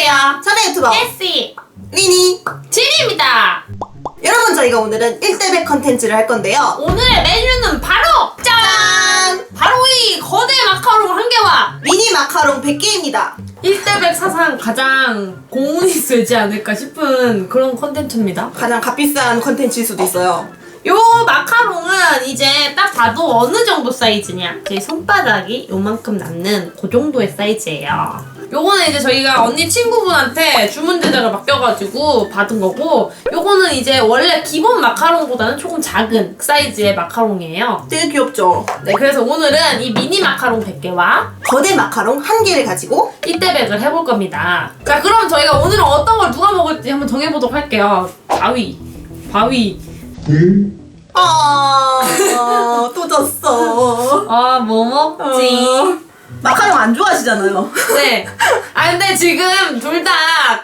안녕하세요. 천의 유튜버 에시 리니. 진입니다. 여러분 저희가 오늘은 1대100 컨텐츠를 할 건데요. 오늘의 메뉴는 바로 짠! 짠! 바로 이 거대 마카롱 한 개와 미니 마카롱 100개입니다. 1대100 사상 가장 공운이 쓰지 않을까 싶은 그런 컨텐츠입니다. 가장 값비싼 컨텐츠일 수도 있어요. 요 마카롱은 이제 딱 봐도 어느 정도 사이즈냐 제 손바닥이 요만큼 남는 그 정도의 사이즈예요 요거는 이제 저희가 언니 친구분한테 주문 제작을 맡겨가지고 받은 거고 요거는 이제 원래 기본 마카롱보다는 조금 작은 사이즈의 마카롱이에요. 되게 귀엽죠? 네 그래서 오늘은 이 미니 마카롱 100개와 거대 마카롱 한 개를 가지고 이때백을 해볼 겁니다. 자 그럼 저희가 오늘은 어떤 걸 누가 먹을지 한번 정해보도록 할게요. 바위. 바위. 아, 또 졌어. 아 뭐 먹지? 어, 마카롱 안 좋아하시잖아요. 네. 아 근데 지금 둘 다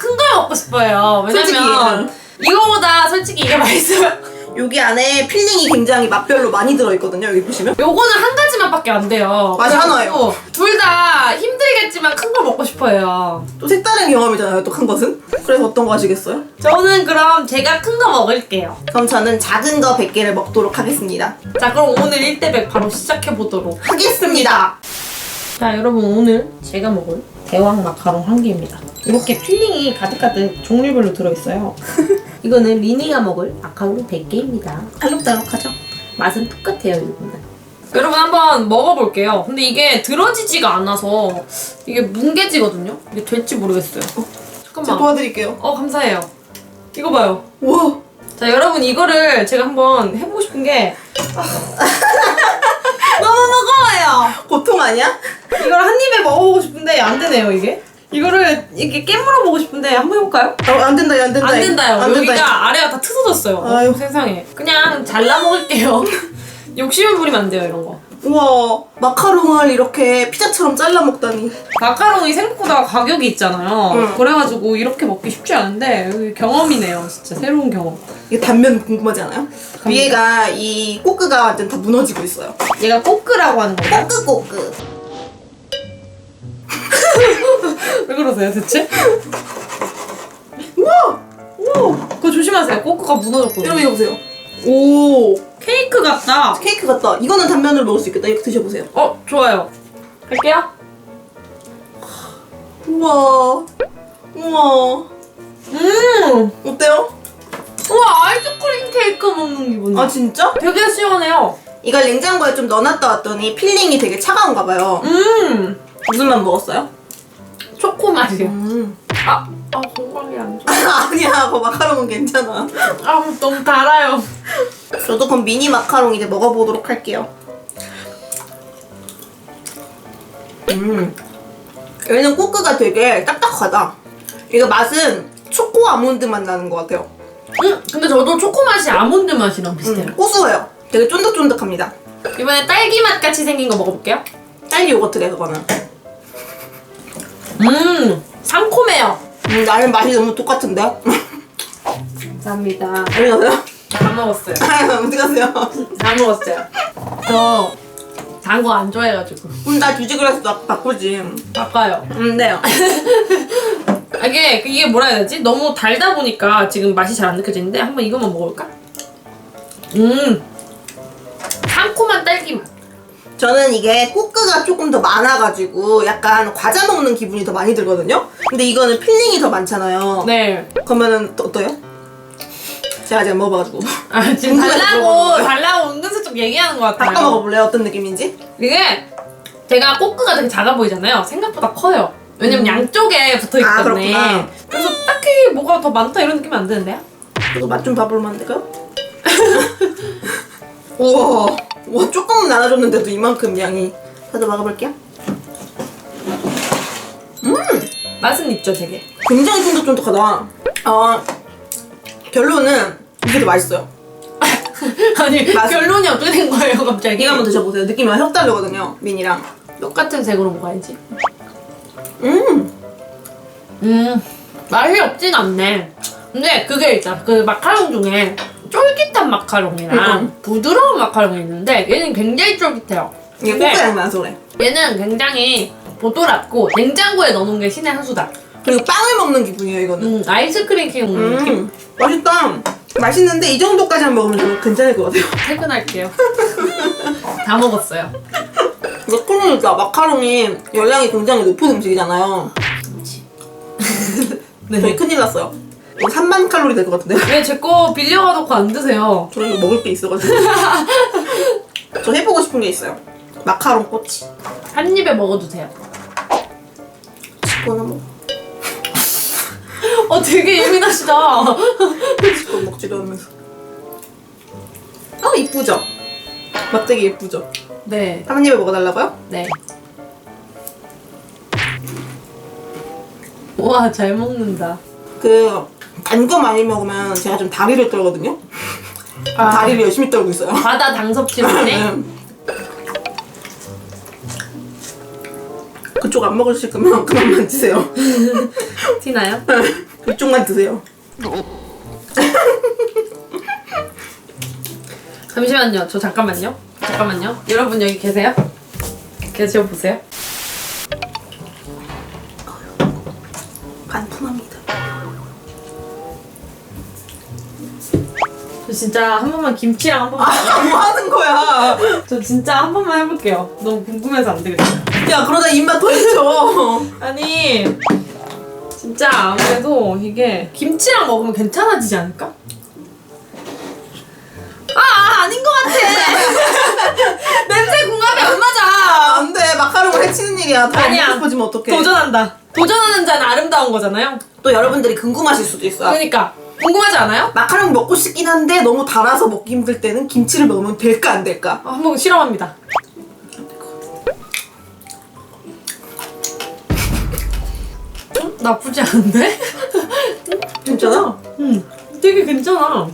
큰 걸 먹고 싶어요. 왜냐면 솔직히, 이거보다 솔직히 이게 맛있어요. 여기 안에 필링이 굉장히 맛별로 많이 들어있거든요. 여기 보시면. 요거는 한 가지 맛밖에 안 돼요. 맛이 하나예요. 둘 다 힘들겠지만 큰 걸 먹고 싶어요. 또 색다른 경험이잖아요. 또 큰 것은. 그래서 어떤 거 하시겠어요? 저는 그럼 제가 큰 거 먹을게요. 그럼 저는 작은 거 100개를 먹도록 하겠습니다. 자 그럼 오늘 1대100 바로 시작해 보도록. 하겠습니다. 자 여러분 오늘 제가 먹을 대왕 마카롱 한 개입니다. 이렇게 필링이 가득가득 종류별로 들어있어요. 이거는 리니가 먹을 마카롱 100개입니다. 알록달록하죠? 맛은 똑같아요, 여러분. 여러분 한번 먹어볼게요. 근데 이게 들어지지가 않아서 이게 뭉개지거든요. 이게 될지 모르겠어요. 제가 잠깐만. 도와드릴게요. 어 감사해요. 이거 봐요. 우와. 자 여러분 이거를 제가 한번 해보고 싶은 게 아, 너무 무거워요. 고통 아니야? 이걸 한 입에 먹어보고 싶은데 안 되네요 이게. 이거를 이렇게 깨물어 보고 싶은데 한번 해볼까요? 어, 안 된다, 안 된다. 안 된다요. 안 된다. 여기가 아래가 다 트어졌어요. 아유. 세상에. 그냥 잘라 먹을게요. 욕심을 부리면 안 돼요 이런 거. 우와, 마카롱을 이렇게 피자처럼 잘라 먹다니. 마카롱이 생각보다 가격이 있잖아요. 응. 그래가지고 이렇게 먹기 쉽지 않은데 여기 경험이네요. 진짜 새로운 경험. 이게 단면 궁금하지 않아요? 위에가 이 꼬끄가 완전 다 무너지고 있어요. 얘가 꼬끄라고 하는 건가요? 꼬끄 꼬끄. 왜 그러세요 대체? 우와! 우와! 그거 조심하세요. 꼬끄가 무너졌거든요. 여러분 이거 보세요. 오, 케이크 같다. 케이크 같다. 이거는 단면으로 먹을 수 있겠다. 이거 드셔보세요. 어 좋아요. 할게요. 우와. 우와. 음. 어때요? 우와 아이스크림 케이크 먹는 기분이야. 아 진짜? 되게 시원해요. 이걸 냉장고에 좀 넣어놨다 왔더니 필링이 되게 차가운가 봐요. 음. 무슨 맛 먹었어요? 초코 맛이요. 음. 아, 아 건강이 안 좋아. 아니야, 그 마카롱은 괜찮아. 아 너무 달아요. 저도 그럼 미니 마카롱 이제 먹어보도록 할게요. 음. 얘는 꼬끄가 되게 딱딱하다. 이거 맛은 초코 아몬드 맛 나는 것 같아요. 음, 근데 저도 초코 맛이 아몬드 맛이랑 비슷해요. 음, 고소해요. 되게 쫀득쫀득합니다. 이번에 딸기 맛 같이 생긴 거 먹어볼게요. 딸기 요거트래 그거는. 음, 상콤해요. 음, 나는 맛이 너무 똑같은데? 감사합니다. 어디 가세요? 다 먹었어요. 아유, 어디 가세요? 다 먹었어요. 저 단 거 안 좋아해가지고 음, 나 그래서 나 바꾸지. 바빠요. 음, 네요. 아, 이게 이게 뭐라 해야 되지? 너무 달다 보니까 지금 맛이 잘 안 느껴지는데 한번 이것만 먹어볼까? 음. 저는 이게 꼬끄가 조금 더 많아가지고 약간 과자 먹는 기분이 더 많이 들거든요? 근데 이거는 필링이 더 많잖아요. 네. 그러면은 또 어때요? 제가 지금 먹어봐가지고. 아, 지금 궁금해서 달라고 먹어보는 거야. 달라고 은근슬쩍 얘기하는 것 같아요. 바꿔 먹어볼래요? 어떤 느낌인지? 이게 제가 꼬끄가 되게 작아 보이잖아요. 생각보다 커요. 왜냐면 음. 양쪽에 붙어 있기 아, 때문에. 그렇구나. 그래서 딱히 뭐가 더 많다 이런 느낌이 안 드는데요? 이거 맛 좀 봐볼만 안 될까요? 우와, 와 조금 나눠줬는데도 이만큼 양이. 저도 먹어볼게요. 맛은 있죠, 되게. 굉장히 쫀득쫀득하다. 어, 결론은 이게 더 맛있어요. 아니 맛은- 결론이 어떻게 된 거예요, 갑자기? 이거 한번 드셔보세요. 느낌이 확 다르거든요, 미니랑. 똑같은 색으로 먹어야지. 음, 음, 맛이 없진 않네. 근데 그게 있잖아. 그 마카롱 중에 쫄깃한 마카롱이랑 음, 부드러운 마카롱이 있는데 얘는 굉장히 쫄깃해요. 이게 근데 꼬끄 향 나서 그래. 얘는 굉장히 보드랍고 냉장고에 넣어놓은 게 신의 한 수다. 그리고 빵을 먹는 기분이에요 이거는. 음, 아이스크림 케이크 먹는 느낌? 음, 맛있다. 맛있는데 이 정도까지만 먹으면 저는 괜찮을 것 같아요. 퇴근할게요. 다 먹었어요. 이거 큰일이다. 마카롱이 열량이 굉장히 높은 음식이잖아요. 네. 저희 큰일 났어요. 이거 3만 칼로리 될 것 같은데. 왜 제 거 빌려가놓고 안 드세요? 저 이거 먹을 게 있어가지고. 저 해보고 싶은 게 있어요. 마카롱 꼬치. 한 입에 먹어도 돼요. 그거는 뭐. 어, 되게 예민하시다. 그거 먹지도 않으면서. 아 이쁘죠? 막대기 예쁘죠? 네, 한 입에 먹어달라고요? 네. 와, 잘 먹는다. 그 단 거 많이 먹으면 제가 좀 다리를 떨거든요. 아. 다리를 열심히 떨고 있어요. 바다 당섭질이네. 음. 그쪽 안 먹으실 거면 그만만 드세요. 티나요? 이쪽만 드세요. 잠시만요. 저 잠깐만요. 잠깐만요. 여러분 여기 계세요? 계셔 보세요. 저 진짜 한 번만 김치랑 한 번만. 아, 뭐 하는 거야? 저 진짜 한 번만 해볼게요. 너무 궁금해서 안 되겠어요. 야, 그러다 입맛 터지죠. 아니 진짜 아무래도 이게 김치랑 먹으면 괜찮아지지 않을까? 아, 아 아닌 것 같아. 냄새 궁합이 안 맞아. 안 돼. 마카롱을 해치는 일이야. 더 아니야. 먹고 싶어지면 어떡해. 도전한다. 도전하는 자는 아름다운 거잖아요. 또 여러분들이 궁금하실 수도 있어. 그러니까 궁금하지 않아요? 마카롱 먹고 싶긴 한데 너무 달아서 먹기 힘들 때는 김치를 먹으면 될까 안 될까? 아, 한번 실험합니다. 음, 나쁘지 않은데? 괜찮아? 응, 되게 괜찮아.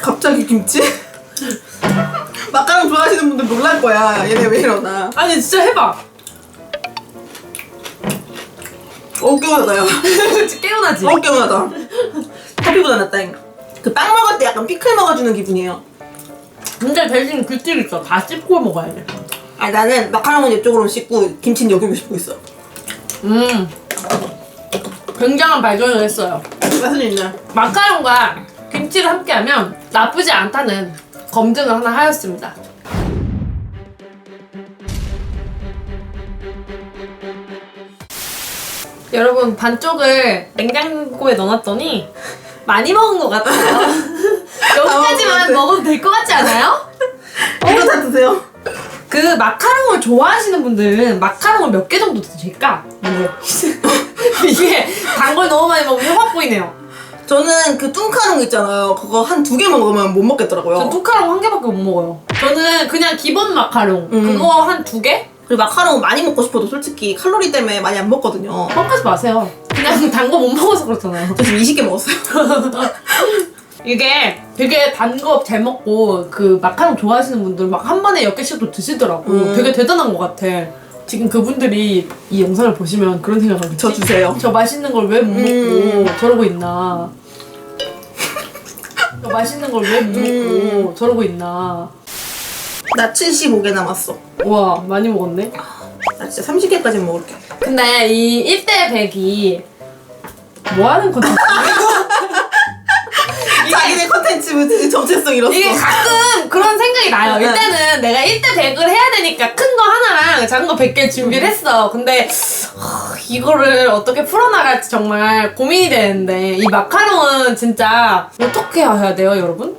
갑자기 김치? 마카롱 좋아하시는 분들 놀랄 거야. 얘네 왜 이러나. 아니 진짜 해봐. 어. 진짜 깨어나지? 어, 깨워나다. 커피보다 낫다. 그빵 먹을 때 약간 피클 먹어주는 기분이에요. 근데 대신 규칙 있어. 다 씹고 먹어야 돼. 아니, 나는 마카롱은 이쪽으로 씻고 김치는 여기로 씹고 있어. 음. 굉장한 발견을 했어요. 맛은 있네. 마카롱과 김치를 함께하면 나쁘지 않다는 검증을 하나 하였습니다. 여러분 반쪽을 냉장고에 넣어놨더니 많이 먹은 것 같아요. 여기까지만 먹어도 될 것 같지 않아요? 이거 다 드세요. 그 마카롱을 좋아하시는 분들은 마카롱을 몇 개 정도 드실까? 이게 단 걸 너무 많이 먹으면 혀가 보이네요. 저는 그 뚱카롱 있잖아요. 그거 한 두 개 먹으면 못 먹겠더라고요. 전 투카롱 한 개밖에 못 먹어요. 저는 그냥 기본 마카롱 음. 그거 한 두 개? 그리고 마카롱 많이 먹고 싶어도 솔직히 칼로리 때문에 많이 안 먹거든요. 뻥하지 마세요. 그냥 단 거 못 먹어서 그렇잖아요. 저 지금 20개 먹었어요. 이게 되게 단 거 잘 먹고 그 마카롱 좋아하시는 분들 막 한 번에 몇 개씩도 드시더라고. 음. 되게 대단한 것 같아. 지금 그분들이 이 영상을 보시면 그런 생각을 하겠지? 저 주세요. 저 맛있는 걸 왜 못 먹고 음. 저러고 있나. 저 맛있는 걸 왜못 음. 먹고 저러고 있나. 나 75개 남았어. 와 많이 먹었네. 나 진짜 30개까지 먹을게. 근데 이 1대 100이 뭐 하는 컨텐츠? 자기네 컨텐츠 정체성 잃었어. 이게 가끔 그런 생각이 나요. 네. 일단은 내가 1대 100을 해야 되니까 큰 거 하나랑 작은 거 100개 준비를 했어. 근데 하, 이거를 어떻게 풀어나갈지 정말 고민이 되는데 이 마카롱은 진짜 어떻게 해야 돼요, 여러분?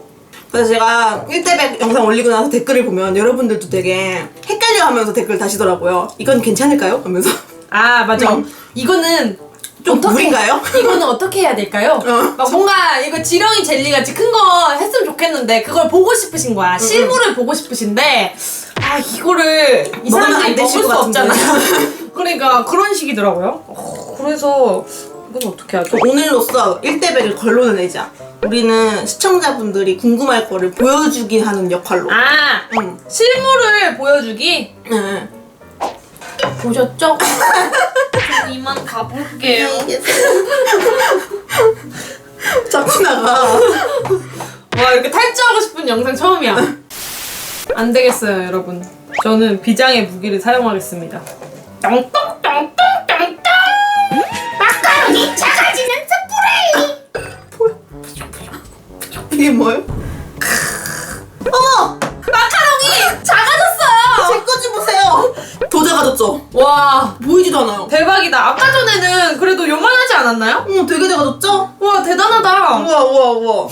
그래서 제가 1대100 영상 올리고 나서 댓글을 보면 여러분들도 되게 헷갈려 하면서 댓글 다시더라고요. 이건 괜찮을까요? 하면서. 아 맞아. 음. 이거는 좀 무리인가요? 이거는 어떻게 해야 될까요? 어. 막 뭔가 이거 지렁이 젤리 같이 큰 거 했으면 좋겠는데 그걸 보고 싶으신 거야. 실물을 보고 싶으신데 아 이거를 이 먹으면 안 사람들이 먹을 되실 수 것 같은데. 없잖아요. 그러니까 그런 식이더라고요. 어, 그래서 이건 어떻게 하죠? 오늘로써 1대100을 걸러는 내자. 우리는 시청자분들이 궁금할 거를 보여주기 하는 역할로. 아 응. 실물을 보여주기 네. 보셨죠? 저 이만 가볼게요. 자꾸 나가. 와 이렇게 탈주하고 싶은 영상 처음이야. 안 되겠어요 여러분. 저는 비장의 무기를 사용하겠습니다. 땅땅땅땅 이게 뭐예요? 어머! 마카롱이 작아졌어요. 제거 좀 보세요. 더 작아졌죠? 와 보이지도 않아요. 대박이다. 아까 전에는 그래도 요만하지 않았나요? 어머 되게 작아졌죠? 와 대단하다. 우와 우와 우와.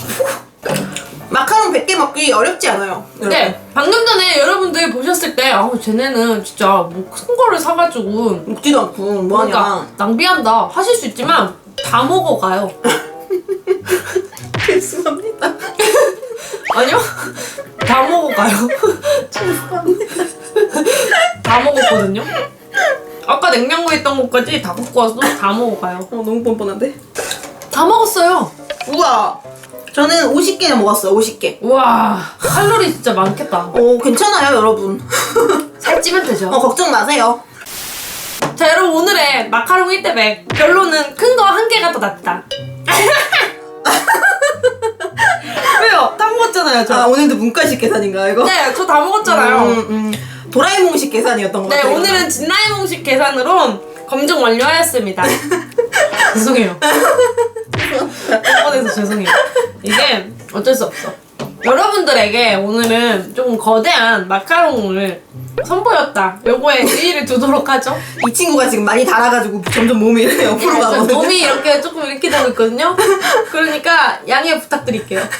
마카롱 100개 먹기 어렵지 않아요. 네, 방금 전에 여러분들 보셨을 때, 아, 쟤네는 진짜 뭐 큰 거를 사가지고 먹지도 않고 뭐하냐. 뭔가 낭비한다 하실 수 있지만 다 먹어가요. 죄송합니다. 아니요? 다 먹어가요. 다 먹었거든요. 아까 냉장고에 있던 것까지 다 갖고 와서 다 먹어가요. 어 너무 뻔뻔한데? 다 먹었어요. 우와. 저는 50개나 먹었어요. 50개. 우와, 칼로리 진짜 많겠다. 오 괜찮아요 여러분. 살찌면 되죠. 어 걱정 마세요. 자, 여러분 오늘의 마카롱 1대 100 결론은 큰 거 한 개가 더 낫다. 왜요? 다 먹었잖아요, 저. 아 오늘도 문과식 계산인가 이거? 네, 저 다 먹었잖아요. 음, 음. 도라에몽식 계산이었던 것 네, 같아요. 오늘은 진라이몽식 계산으로 검증 완료하였습니다. 죄송해요. 뻔뻔해서 죄송해요. 이게 어쩔 수 없어. 여러분들에게 오늘은 조금 거대한 마카롱을 선보였다. 요거에 의의를 두도록 하죠. 이 친구가 지금 많이 달아가지고 점점 몸이 이렇게 옆으로 좀 가거든요. 몸이 이렇게 조금 이렇게 되고 있거든요. 그러니까 양해 부탁드릴게요.